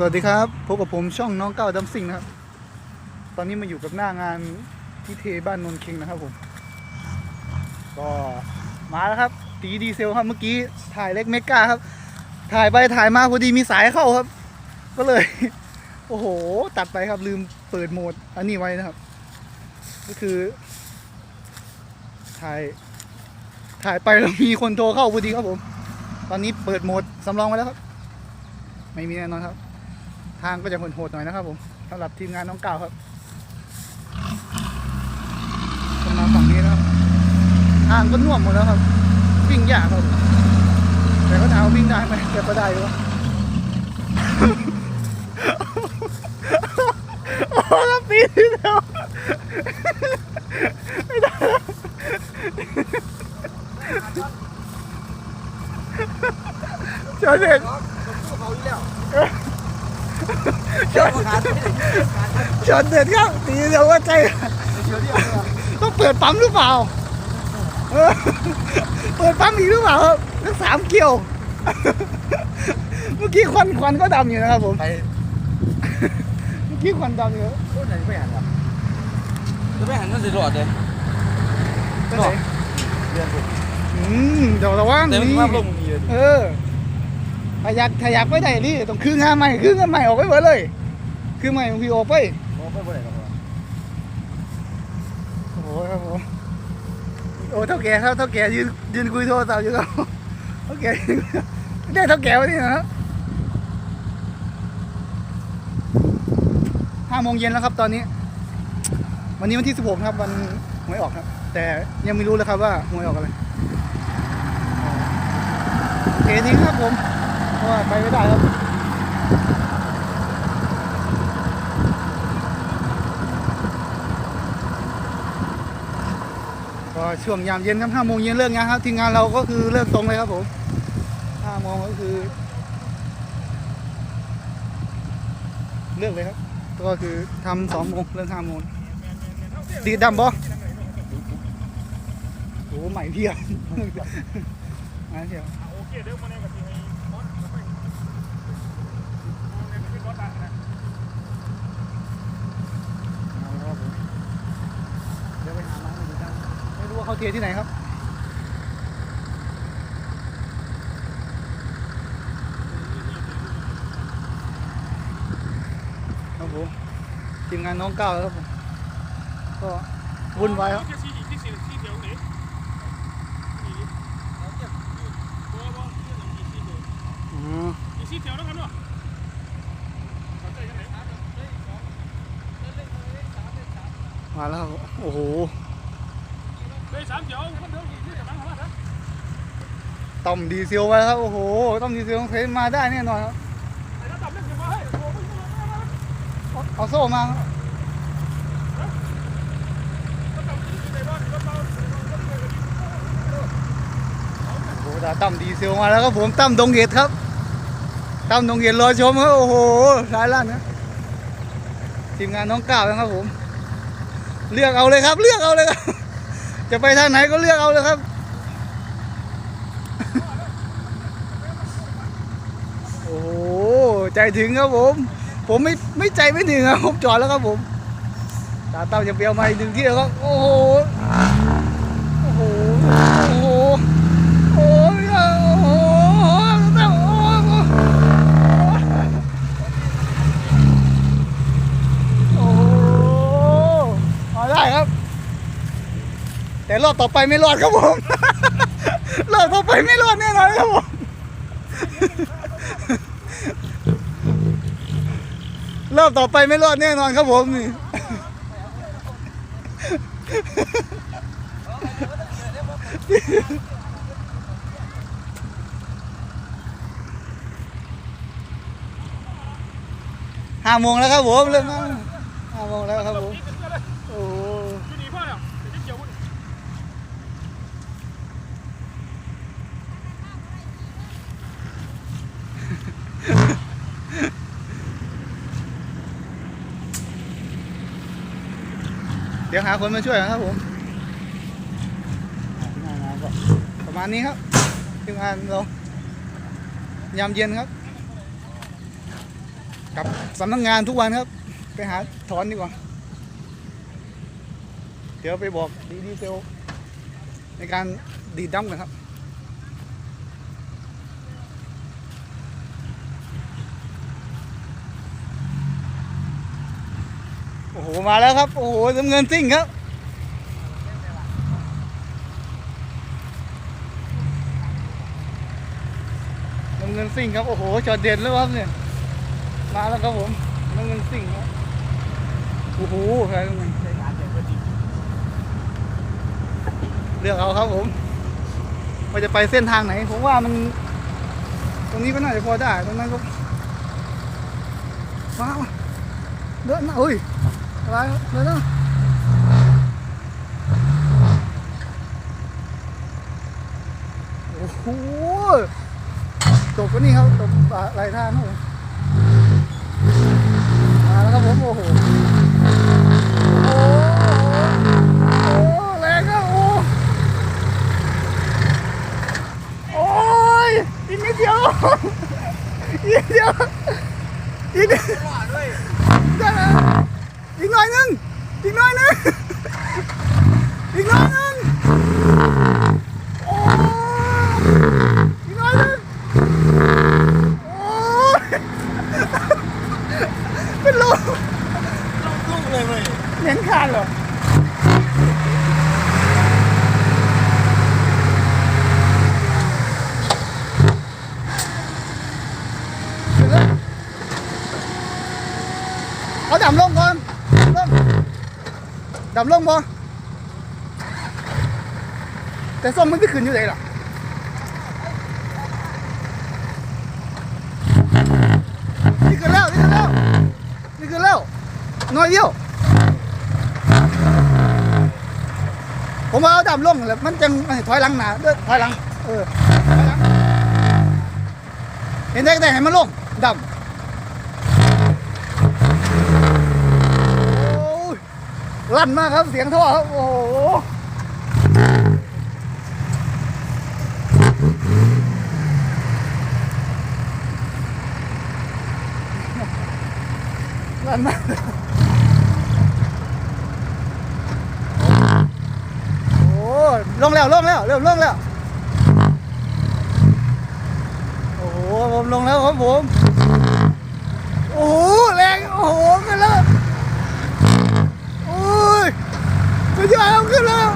สวัสดีครับพบกับผมช่องน้องเก้าดัมซิงนะครับ ตอนนี้มาอยู่กับหน้างานที่เทบ้านนนท์คิงนะครับผมก็มาแล้วครับ ตีดีเซลครับเมื่อกี้ถ่ายเล็กเมกาครับ ถ่ายไปถ่ายมาพอดีมีสายเข้าครับ ก็เลย โอ้โห ตัดไปครับลืมเปิดโหมด อันนี้ไว้นะครับ ก็คือ ถ่าย ถ่ายไปแล้วมีคนโทรเข้าพอดีครับผม ตอนนี้เปิดโหมดสำรองไว้แล้วครับ ไม่มีแน่นอนครับ ทางก็จะโหดๆหน่อยนะครับผมสำหรับทีมงานน้องเก้าครับจะมาฝั่งนี้นะครับทางก็น่วมหมดแล้วครับวิ่งยากครับแต่ก็ถามวิ่งได้ไหมแต่ก็ได้อยู่วะโอ้แล้วปีที่แล้วไม่ได้แล้วจอเด็กเขาอีกแล้ว จอจอเด็ดครับตีเดียวว่าใจเดี๋ยวเดียวเลยต้องเปิดปั๊มหรือเปล่าเออเปิดปั๊มอีกหรือเปล่าครับทั้งสามเกี่ยว เมื่อกี้ควันควันก็ดำอยู่นะครับผมไปเมื่อกี้ควันดำอยู่พูดไหนไม่หันหรอจะไม่หันนั่นสิรอดเลยก็ไหนเรียนผมอืมเดี๋ยวระวังแต่มันนี่ภาพลงมีเลยเออ ถ้าอยากถ้าอยากไปได้นี่ต้องคืนงานใหม่คืนงานใหม่ออกไปเบิดเลย คือใหม่บางทีออกไปมองไปบ่ได้หรอกโอ้โหครับผมโอ้เท่าแก่ครับเท่าแก่ยืนยืนคุยโทรศัพท์อยู่ครับเท่าแก่ยืนได้เท่าแก่วันนี้นะครับห้าโมงเย็นแล้วครับตอนนี้ วันนี้วันที่สิบหกครับวันหวยออกครับ แต่ยังไม่รู้เลยครับว่าหวยออกอะไรเททิ้งครับผม เพราะว่าไปไม่ได้ครับก็ช่วงยามเย็นครับห้าโมงเย็นเลิกงานครับทีมงานเราก็คือเลิกตรงเลยครับผมห้าโมงก็คือ เลิกเลยครับ ก็คือทำสองโมงเลิกห้าโมงดีดำบ่โอ้ใหม่เพียบมาเพียบโอเคเดี๋ยวมาเนี่ยกับทีให้มอสแล้วไปมองเนี่ยเป็นรถตักนะ เอาละครับผมเดี๋ยวไปหามาให้ดูกันไม่รู้ว่าเขาเทที่ไหนครับครับผมทีมงานน้องก้าวครับผมก็วุ่นวายครับที่สี่ที่สี่ที่เดียวนี่นี่ดิบัวบัวที่หนึ่งที่สี่เดียวอืมที่สี่เดียวนะครับเนาะเข้าใจกันไหน มาแล้ว โอ้โหต่อมดีเซลไว้ครับ โอ้โหต่อมดีเซลต้องเทมาได้แน่นอนครับ เอาโซ่มาโอ้โหตั้มดีเซลมาแล้วครับผมตั้มดงเห็ดครับตั้มดงเห็ดรอชมครับ โอ้โหสายล่างนะทีมงานน้องก้าวนะครับผม เลือกเอาเลยครับ เลือกเอาเลยครับ จะไปทางไหนก็เลือกเอาเลยครับโอ้โหใจถึงครับผม ผมไม่ไม่ใจไม่ถึงครับผมจอดแล้วครับผมตาเต้าจะเปียวมาอีกหนึ่งที่แล้วครับโอ้โหโอ้โหโอ้โหโอ้โหโอ้โหเต้าโอ้โหโอ้โหมาได้ครับ แต่รอบต่อไปไม่รอดครับผม รอบต่อไปไม่รอดแน่นอนครับผมรอบต่อไปไม่รอดแน่นอนครับผมนี่ห้าโมงแล้วครับผมเริ่มแล้วห้าโมงแล้วครับผมโอ้โห อยู่นี่พ่อเนี่ยที่เดียว เดี๋ยวหาคนมาช่วยนะครับผมประมาณนี้ครับทีมงานเรายามเย็นครับกับสำนักงานทุกวันครับ ไปหาถอนดีกว่า เดี๋ยวไปบอกดีดีเซลในการดีดดั้มกันครับ อ้โห มาแล้วครับ โอ้โหน้ำเงินซิ่งครับ น้ำเงินซิ่งครับ โอ้โหจอดเด่นแล้วครับเนี่ย มาแล้วครับผม น้ำเงินซิ่งครับ โอ้โหใครน้ำเงินเลือกเอาครับผมว่าจะไปเส้นทางไหน ผมว่ามัน ตรงนี้ก็น่าจะพอได้ ตรงนั้นก็มามาเดินนะเฮ้ย อะไรเดินนะโอ้โหตกก็นี่ครับตกหลายทางครับผมมาแล้วครับผมโอ้โหโอ้โหโอ้โหแรงครับโอ้โอ้ยอีกนิดเดียวอีกนิดเดียวอีกนิดรอดด้วยว อีกหน่อยนึงอีกหน่อยนึงอีกหน่อยนึงโอ้อีกหน่อยนึงโอ้ยเป็นลมลูกเลยเว้ยเหม็นขาดเหรอเอาดำลง ดำลงบ่แต่ส้มมันจะขึ้นอยู่ไหนล่ะนี่ขึ้นแล้วนี่ขึ้นแล้วนี่ขึ้นแล้วน้อยเดียวผมว่าเอาดำลงแล้วมันจังมันถอยหลังหนาเด้อถอยหลังเออเห็นได้แต่ให้มันลงดำโอ้ย ลั่นมากครับเสียงท่อครับโอ้โหลั่นมากโอ้ลงแล้วลงแล้วเริ่มลงแล้วโอ้โหผมลงแล้วครับผมโอ้โหแรงโอ้โหขึ้นแล้วโอ้ย สุดยอดแล้วขึ้นแล้ว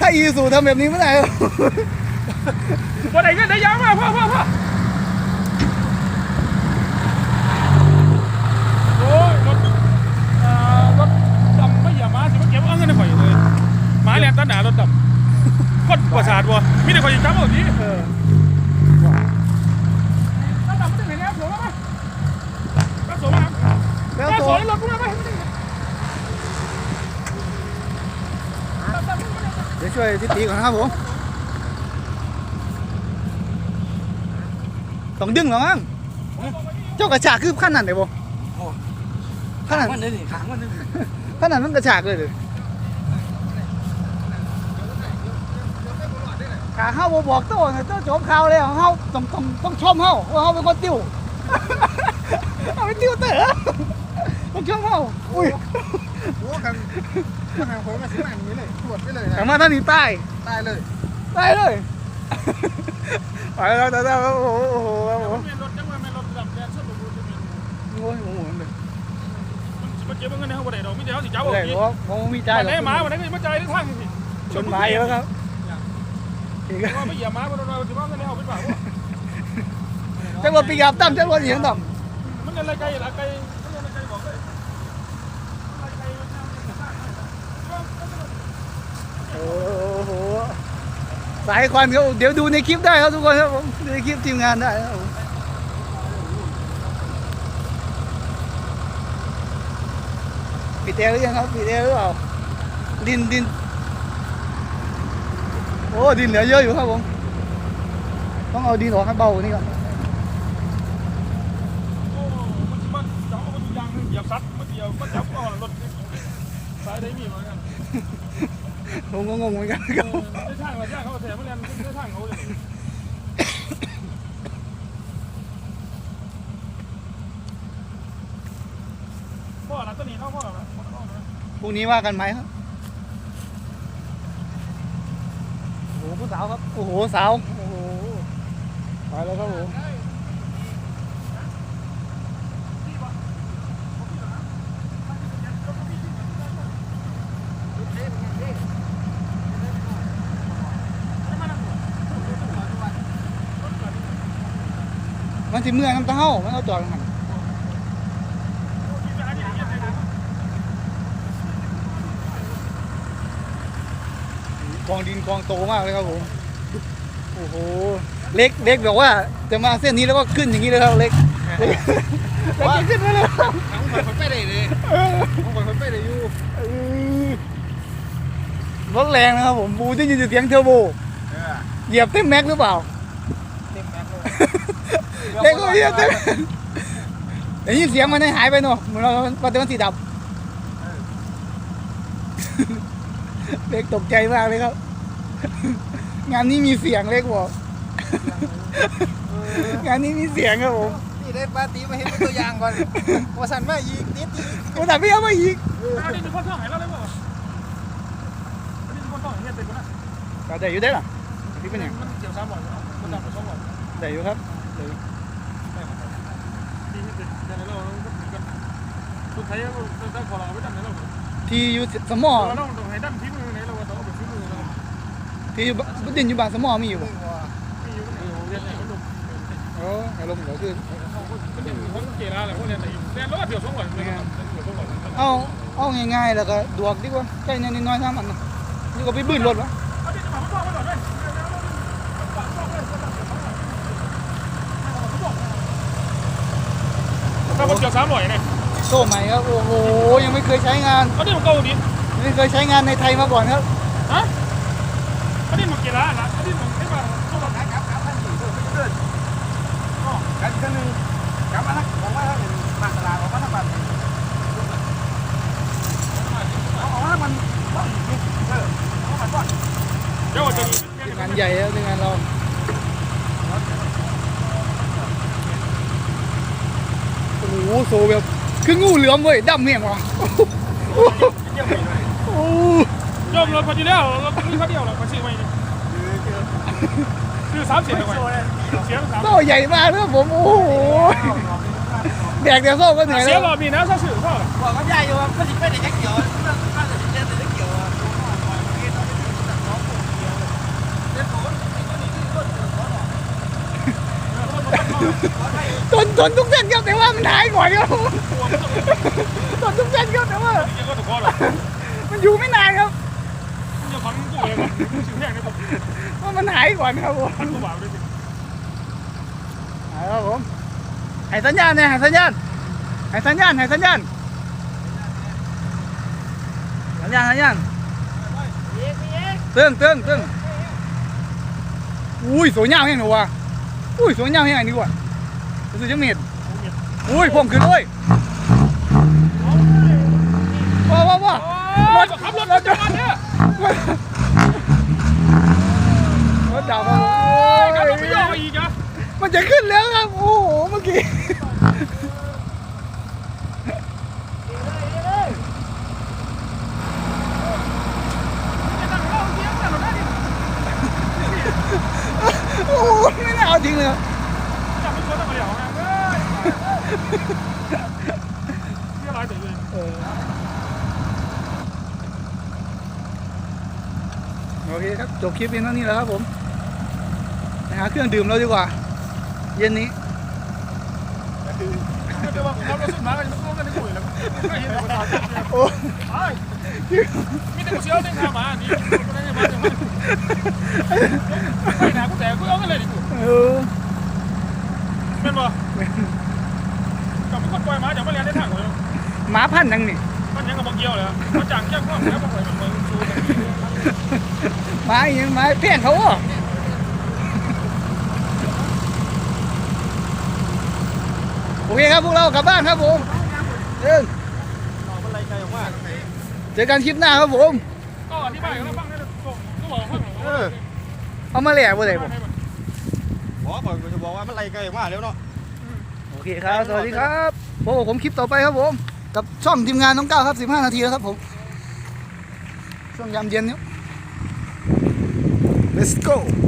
ถ้าอีสูทำแบบนี้ไม่ได้หรอกวันไหนก็ได้ยาวมาพ่อพ่อพ่อโอ้ยรถรถดำไม่อย่ามาสิมาเก็บเอาเงินในข่อยเลยหมาแหลมตันหนารถดำคนประสาทวะมีแต่ข่อยจับเอาที เออ รถดำไม่ได้เห็นแล้วสวยมากรถสวยมาก แล้ว รถ ตั ส ว วยรถกูมาไหม เดี๋ยว ช่วยทิตีก่อนนะครับผม ต้องดึงเหรอมั้งเจ้ากระชากคือขั้นนั้นเลยบ่ขั้นนั้นมันเลยนี่ขางมันเลยขนาดมันกระชากเลยเลยขาเข้าบบอกโต้เนี่ยโต้โจมข่าวเลยของเขาต้องต้องต้องชมเขาว่าเขาเป็นคนติ้วเขาเป็นติ้วเต๋อต้องชมเขาอุ้ยโอ้กัน ขนาดผมมาสิมาอย่างนี้เลยตรวจไปเลยแต่มาท่านนี้ใต้ตายเลยใต้เลยไปแล้วแต่แต่โอ้โหโอ้โหโอ้โหแม่รถจังว่าแม่รถดำแดงสุดดูดูโอ้ยโอ้โหเลยมันเก็บเงินในห้องบ่ได้ดอกมีแต่เขาสิจับไม่เอาได้ทีเพราะผมมีใจวันหรไหนอกหมาวันไหนก็มาใจในทางนี่ชนหมาเยอะครับอีกว่าไม่เหยียบหมาบนรถเราถือว่าเงินในห้องเป็นเปล่าจังหวะปีกอับตั้มจังหวะเหยียงต่ำมันอะไรไกลละไกลมันอะไรไกลบอกเลย โอ้โหสายควันเขาเดี๋ยวดูในคลิปได้ครับทุกคนครับผมดูในคลิปทีมงานได้ครับผมปิดแอร์หรือยังครับปิดแอร์หรือเปล่าดินดินโอ้ดินเหลือเยอะอยู่ครับผมต้องเอาดินออกให้เบากว่านี่ก่อนโอ้มันมันจับมันยางเหยียบซัดมันเดียวมันจับก็รถสายได้มีเหมือนกัน ผมก็งงเหมือนกันครับ ได้ทางเราได้เขาแถมมาเรียนได้ทางเขาเลยพ่อละตัวนี้เข้าพ่อละพ่อละพ่อละพรุ่งนี้ว่ากันไหมครับ โอ้โหผู้สาวครับ โอ้โหสาว โอ้โหไปแล้วครับผม มันสิเมื่อยน้ำเต้ามันเอาจอดกันกองดินกองโตมากเลยครับผมโอ้โหเล็กเล็กบอกว่าจะมาเส้นนี้แล้วก็ขึ้นอย่างนี้เลยครับเล็กเล็กเล็กขึ้นมาเลยครับทั้งหมดคนไปได้เลยทั้งหมดคนไปได้อยู่เออรถแรงนะครับผมบูจะยินเสียงเทอร์โบเออเหยียบเต็มแม็กซ์หรือเปล่าเต็มแม็กซ์เลย เล็กก็เหยียบเต็มได้ยินเสียงมันให้หายไปเนอะเหมือนเราปัจจุบันสีดับเล็กตกใจมากเลยครับ งานนี้มีเสียงเล็กบอกงานนี้มีเสียงครับผมนี่ได้ปาร์ตี้มาเห็นเป็นตัวอย่างก่อนว่าสันมาอีกนิดอีกโอ้แต่พี่เอามาอีกอันนี้มีคนท่องให้เราเลยบ่อันนี้มีคนท่องให้เฮ็ดเป็นบ่นะก็ได้อยู่ได้หรอพี่เป็นหยังมันเกี่ยว300บ่เนาะมันดับไป200ได้อยู่ครับได้อยู่ ที่เฮ็ดเป็นในเราก็มีกันสุดท้ายก็ต้องขอเราไปดันในเราที่อยู่สมอเราต้องให้ดันที่มือในเราต้องเอาไปที่มือเราที่อยู่บดินอยู่บ้านสมอมีอยู่บ่มีอยู่ในเรียนไหนก็ลงโอ้อารมณ์ก็คือก็เป็นคนเกล้าแหละพวกเรียนไหนเรียนรถเดี๋ยว200เลยครับเอาเอาง่ายๆแล้วก็ดวกดีกว่าใกล้นิดน้อยๆน้ำอันนะนี่ก็ไปบื้นรถวะ เอาที่จะมาบอกไว้ก่อนเลยถ้ามันเกี่ยว300เนี่ยโซ่ใหม่ครับ โอ้โห ยังไม่เคยใช้งานเอาที่มันเก่าดิไม่เคยใช้งานในไทยมาก่อนครับฮะอันนี้มันกี่ล้านละอันนี้มันไม่มาเท่าไหร่กลับกลับท่านสี่เพื่อนกันกันหนึ่งกลับมาทักผมว่าถ้าเป็นบางตลาดออกมาทั้งบ้านเอาออกมามันต้องอีกนิดเออเอามาก่อนเดี๋ยวจะมีงานใหญ่แล้วในงานเรา โอ้โหโซแบบคืองูเหลือมเว้ยดำเมี่ยงว่ะโอ้ยอมรถพอดีแล้วรถมีพอเดียวหรอกมาซื้อใหม่นี่ซื้อสามเสียงทำไมเสียงสามโซ่ใหญ่มากเลยครับผมโอ้โหแดกเดี๋ยวโซ่ก็เหนื่อยเสีแล้ยวรอบนี้นะถ้าซื้อเท่าไหร่บอกกับยายอยู่ว่าก็สิไปได้แค่เกี่ยวน่าจะเล่นแต่เกี่ยว อะทนทุกเส้นครับแต่ว่ามันหายก่อนครับผมทนทุกเส้นครับแต่ว่ามันอยู่ไม่นานครับยังฟังกูเลยว่าซื้อแพงได้ผมว่ามันหายก่อนครับผมพันกว่าบาทเลยสิเอาครับผมให้สัญญาณเนี่ยให้สัญญาณให้สัญญาณให้สัญญาณสัญญาณสัญญาณเตึ้งเตึ้งเตึ้งอุ้ยสวยงามแห้งหนูว่ะอุ้ยสวยงามแห้งนี่ว่ะ รู้สึกจังเม็ดอุ้ยผมขึ้นเลยว้าวว้าวว้าวรถขับรถรถจังหวัดเนี่ยรถดับครับขับรถไม่ยอมอีกอะมันจะขึ้นแล้วครับ โอ้โห เมื่อกี้ โอ้โห ไม่น่าเอาจริงเลยครับ จับไม่ชนทำไมเหรอนะเฮ้ยเรียบร้อยเฉยเลย เออโอเคครับ จบคลิปเพียงเท่านี้แล้วครับผมไปหาเครื่องดื่มเราดีกว่า เย็นนี้แต่ว่าขับรถสุดมาก็จะต้องกันในคุยแล้วไม่เห็นคนตายโอ้ไอ้มีแต่กูเสียวเต้นทางมานี่กูได้มาจังไม่หนากูแต่กูเอากันเลยดิกูเออเป็นบ่กับคนปล่อยมาจากมาเรียนได้ทางเลยหมาพันธุ์นังนี่ มันยังกับบ่เกี่ยวเลยมันจังแจ้งความแล้วบ่ปล่อยมันมันสู้กัน หมาอีกหมาเพี้ยนเขาอะโอเคครับพวกเรากลับบ้านครับผมเดินอะไรไกลว่าเจอกันคลิปหน้าครับผมก็อธิบายให้เราฟังได้ก็บอกให้เออเอามาแหล่บ่ได้ผมบอกก่อนจะบอกว่ามันไรไกลมากแล้วเนาะโอเคครับ สวัสดีครับพบกับผมคลิปต่อไปครับผม กับช่องทีมงานน้องก้าวครับ 15 นาทีแล้วครับผม ช่วงยามเย็นเนี่ย let's go